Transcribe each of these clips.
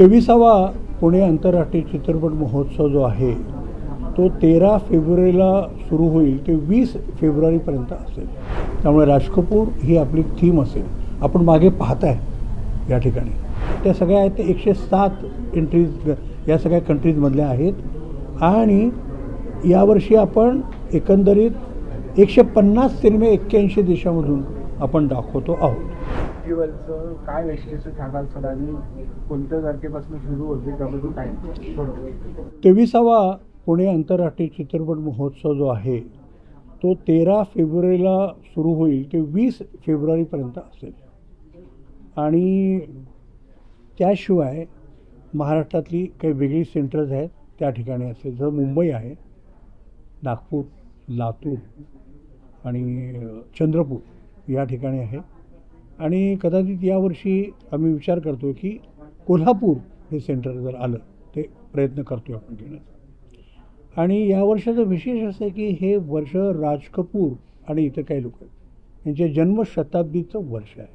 तेविसावा पुणे आंतरराष्ट्रीय चित्रपट महोत्सव जो आहे तो तेरा फेब्रुवारीला सुरू होईल ते वीस फेब्रुवारीपर्यंत असेल. त्यामुळे राज कपूर ही आपली थीम असेल. आपण मागे पाहताय या ठिकाणी. त्या सगळ्या आहेत ते एकशे सात एंट्रीज या सगळ्या कंट्रीजमधल्या आहेत. आणि यावर्षी आपण एकंदरीत एकशे पन्नास सिनेमे एक्क्याऐंशी देशामधून आपण दाखवतो आहोत. फेस्टिवलचं काय वैशिष्ट्य सांगाल सर? आणि कोणत्या तारखेपासून सुरू होते? त्याबद्दल काय? तेविसावा पुणे आंतरराष्ट्रीय चित्रपट महोत्सव जो आहे तो तेरा फेब्रुवारीला सुरू होईल. ते वीस फेब्रुवारीपर्यंत असेल. आणि त्याशिवाय महाराष्ट्रातली काही वेगळी सेंटर्स आहेत त्या ठिकाणी असेल. जसं मुंबई आहे नागपूर लातूर आणि चंद्रपूर या ठिकाणी आहे. आणि कदाचित यावर्षी आम्ही विचार करतो की कोल्हापूर हे सेंटर जर आलं ते प्रयत्न करतो आपण घेण्याचा. आणि या वर्षाचं विशेष असं आहे की हे वर्ष राज कपूर आणि इतर काही लोक आहेत. यांच्या जन्मशताब्दीचं वर्ष आहे.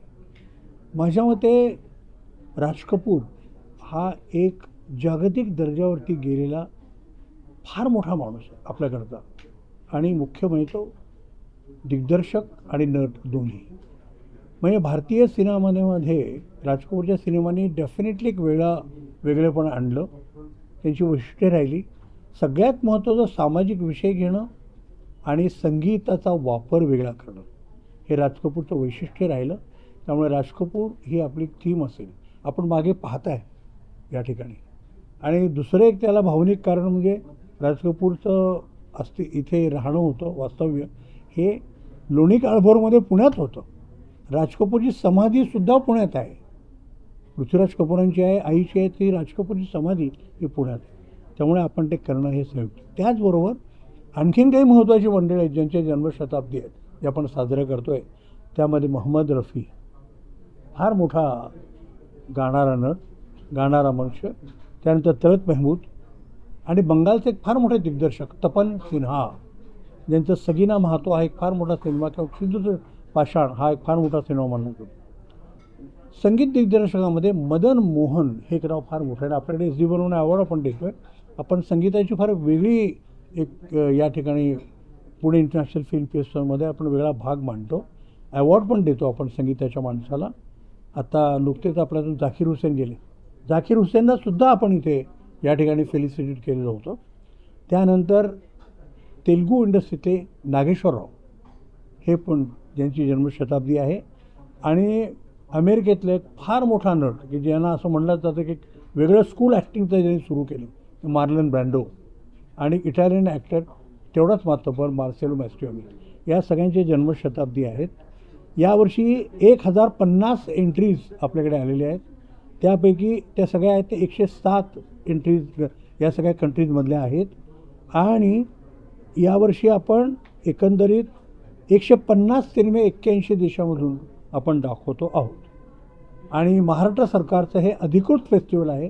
माझ्या मते राज कपूर हा एक जागतिक दर्जावरती गेलेला फार मोठा माणूस आहे आपल्याकरता. आणि मुख्य म्हणजे तो दिग्दर्शक आणि नट दोन्ही. म्हणजे भारतीय सिनेमामध्ये राज कपूरच्या सिनेमांनी डेफिनेटली एक वेगळा वेगळेपण आणलं. त्यांची वैशिष्ट्ये राहिली. सगळ्यात महत्त्वाचं सामाजिक विषय घेणं आणि संगीताचा वापर वेगळा करणं हे राज कपूरचं वैशिष्ट्य राहिलं. त्यामुळे राज कपूर ही आपली थीम असेल. आपण मागे पाहताय या ठिकाणी. आणि दुसरं एक त्याला भावनिक कारण म्हणजे राज कपूरचं अस्ति इथे राहणं होतं वास्तव्य. हे लोणी काळभोरमध्ये पुण्यात होतं. राज कपूरची समाधीसुद्धा पुण्यात आहे. पृथ्वीराज कपूरांची आहे आईची आहे ती राज कपूरची समाधी ही पुण्यात आहे. त्यामुळे आपण ते करणं हे संयुक्त. त्याचबरोबर आणखीन काही महत्त्वाची मंडळी आहेत ज्यांच्या जन्मशताब्दी आहेत जे आपण साजरं करतो आहे त्यामध्ये मोहम्मद रफी फार मोठा गाणारा नट गाणारा मनुष्य त्यानंतर तळत मेहमूद आणि बंगालचे एक फार मोठे दिग्दर्शक तपन सिन्हा. ज्यांचं सगीना महातो हा एक फार मोठा सिनेमा किंवा सिद्ध पाषाण हा एक फार मोठा सिनेमा म्हणून संगीत दिग्दर्शकामध्ये मदन मोहन हे एक नाव फार मोठं आहे. आणि आपल्याकडे एस डी बनवून अवॉर्ड आपण देतो आहे आपण संगीताची फार वेगळी एक या ठिकाणी पुणे इंटरनॅशनल फिल्म फेस्टिवलमध्ये आपण वेगळा भाग मांडतो. अवॉर्ड पण देतो आपण संगीताच्या माणसाला. आता नुकतेच आपल्यातून झाकीर हुसेन गेले. झाकीर हुसेनलासुद्धा आपण इथे या ठिकाणी फेलिसिटेट केलेलं होतं. त्यानंतर तेलुगू इंडस्ट्रीतले नागेश्वरराव हे पण ज्यांची जन्मशताब्दी आहे. आणि अमेरिकेतलं एक फार मोठा नट की ज्यांना असं म्हणलं जातं की एक वेगळं स्कूल ॲक्टिंगचं ज्यांनी सुरू केलं मार्लन ब्रँडो आणि इटालियन ॲक्टर तेवढाच मातबर मार्सेलो मॅस्टिओनी या सगळ्यांचे जन्मशताब्दी आहेत. यावर्षी एक हजार पन्नास एंट्रीज आपल्याकडे आलेल्या आहेत. त्यापैकी त्या सगळ्या आहेत ते एकशे सात एंट्रीज या सगळ्या कंट्रीजमधल्या आहेत. आणि यावर्षी आपण एकंदरीत एकशे पन्नास सिनेमे एक्क्याऐंशी देशामधून आपण दाखवतो आहोत. आणि महाराष्ट्र सरकारचं हे अधिकृत फेस्टिवल आहे.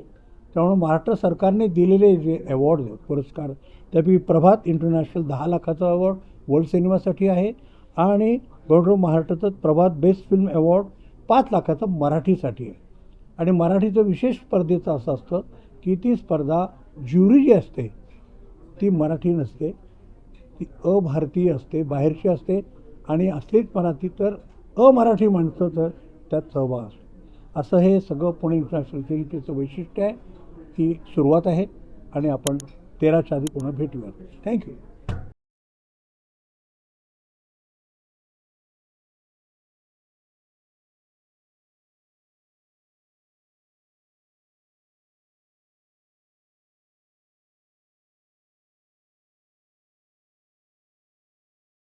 त्यामुळे महाराष्ट्र सरकारने दिलेले जे अवॉर्ड पुरस्कार त्यापैकी प्रभात इंटरनॅशनल दहा लाखाचा अवॉर्ड वर्ल्ड सिनेमासाठी आहे. आणि गौरव महाराष्ट्राचं प्रभात बेस्ट फिल्म अवॉर्ड पाच लाखाचा मराठीसाठी आहे. आणि मराठीचं विशेष स्पर्धेचं असं असतं की ती स्पर्धा ज्युरी जी असते ती मराठी नसते. ती अभारतीय असते बाहेरची असते आणि असलीच मराठी तर अमराठी माणसं तर त्यात सहभाग असतो. असं हे सगळं पुणे इंटरनॅशनल फिल्म वैशिष्ट्य आहे. ती सुरुवात आहे आणि आपण तेराच्या आधी पुन्हा भेटूया थँक्यू